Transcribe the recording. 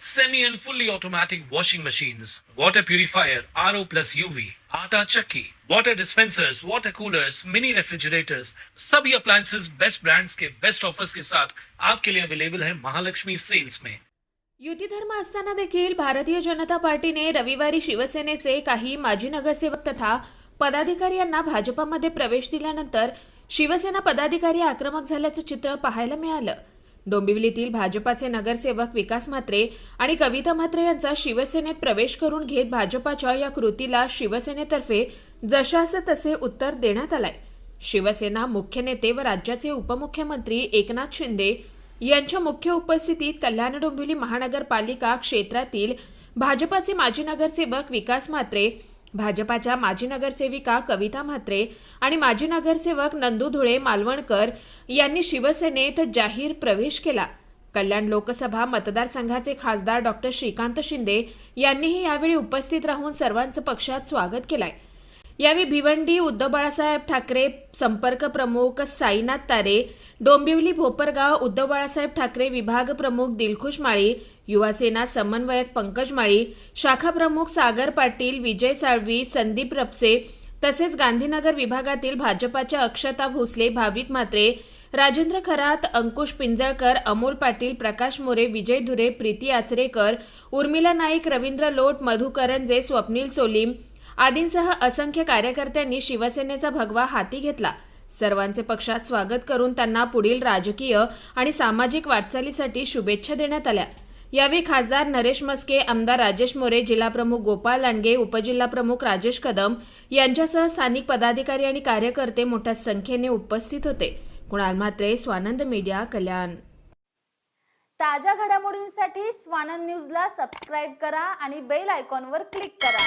semi and fully automatic washing machines, water purifier, RO plus UV, आटा चक्की, water dispensers, water coolers, mini refrigerators, सभी appliances best brands के best offers के साथ आपके लिए अवेलेबल है महालक्ष्मी सेल्स में युती धर्म असताना देखील भारतीय जनता पार्टीने रविवारी शिवसेनेचे काही माजी नगरसेवक तथा पदाधिकारी यांना भाजपामध्ये प्रवेश दिल्यानंतर शिवसेना पदाधिकारी आक्रमक झाल्याचं चित्र पाहायला मिळालं. डोंबिवलीतील भाजपाचे नगरसेवक विकास म्हात्रे आणि कविता म्हात्रे यांचा शिवसेनेत प्रवेश करून घेत भाजपाच्या या कृतीला शिवसेनेतर्फे जशास तसे उत्तर देण्यात आलंय. शिवसेना मुख्य नेते व राज्याचे उपमुख्यमंत्री एकनाथ शिंदे यांच्या मुख्य उपस्थितीत कल्याण डोंबिवली महानगरपालिका क्षेत्रातील भाजपाचे माजी नगरसेवक विकास म्हात्रे भाजपाच्या माजी नगरसेविका कविता म्हात्रे आणि माजी नगरसेवक नंदू धुळे मालवणकर यांनी शिवसेनेत जाहीर प्रवेश केला. कल्याण लोकसभा मतदारसंघाचे खासदार डॉक्टर श्रीकांत शिंदे यांनीही यावेळी उपस्थित राहून सर्वांचं पक्षात स्वागत केलंय. यावेळी भिवंडी उद्धव बाळासाहेब ठाकरे संपर्क प्रमुख साईनाथ तारे डोंबिवली भोपरगाव उद्धव बाळासाहेब ठाकरे विभाग प्रमुख दिलखुश माळी युवासेना समन्वयक पंकज माळी शाखा प्रमुख सागर पाटील विजय साळवी संदीप रपसे तसेच गांधीनगर विभागातील भाजपाच्या अक्षता भोसले भाविक म्हात्रे राजेंद्र खरात अंकुश पिंजळकर अमोल पाटील प्रकाश मोरे विजय धुरे प्रीती आचरेकर उर्मिला नाईक रवींद्र लोट मधु करंजे स्वप्नील सोलीम आदींसह असंख्य कार्यकर्त्यांनी शिवसेनेचा भगवा हाती घेतला. सर्वांचे पक्षात स्वागत करून त्यांना पुढील राजकीय आणि सामाजिक वाटचालीसाठी शुभेच्छा देण्यात आल्या. यावेळी खासदार नरेश मस्के आमदार राजेश मोरे जिल्हाप्रमुख गोपाळ लांडगे उपजिल्हाप्रमुख राजेश कदम यांच्यासह स्थानिक पदाधिकारी आणि कार्यकर्ते मोठ्या संख्येने उपस्थित होते. कुणाल म्हात्रे स्वानंद मीडिया कल्याण. ताज्या घडामोडींसाठी स्वानंद न्यूजला सबस्क्राईब करा आणि बेल आयकॉनवर क्लिक करा.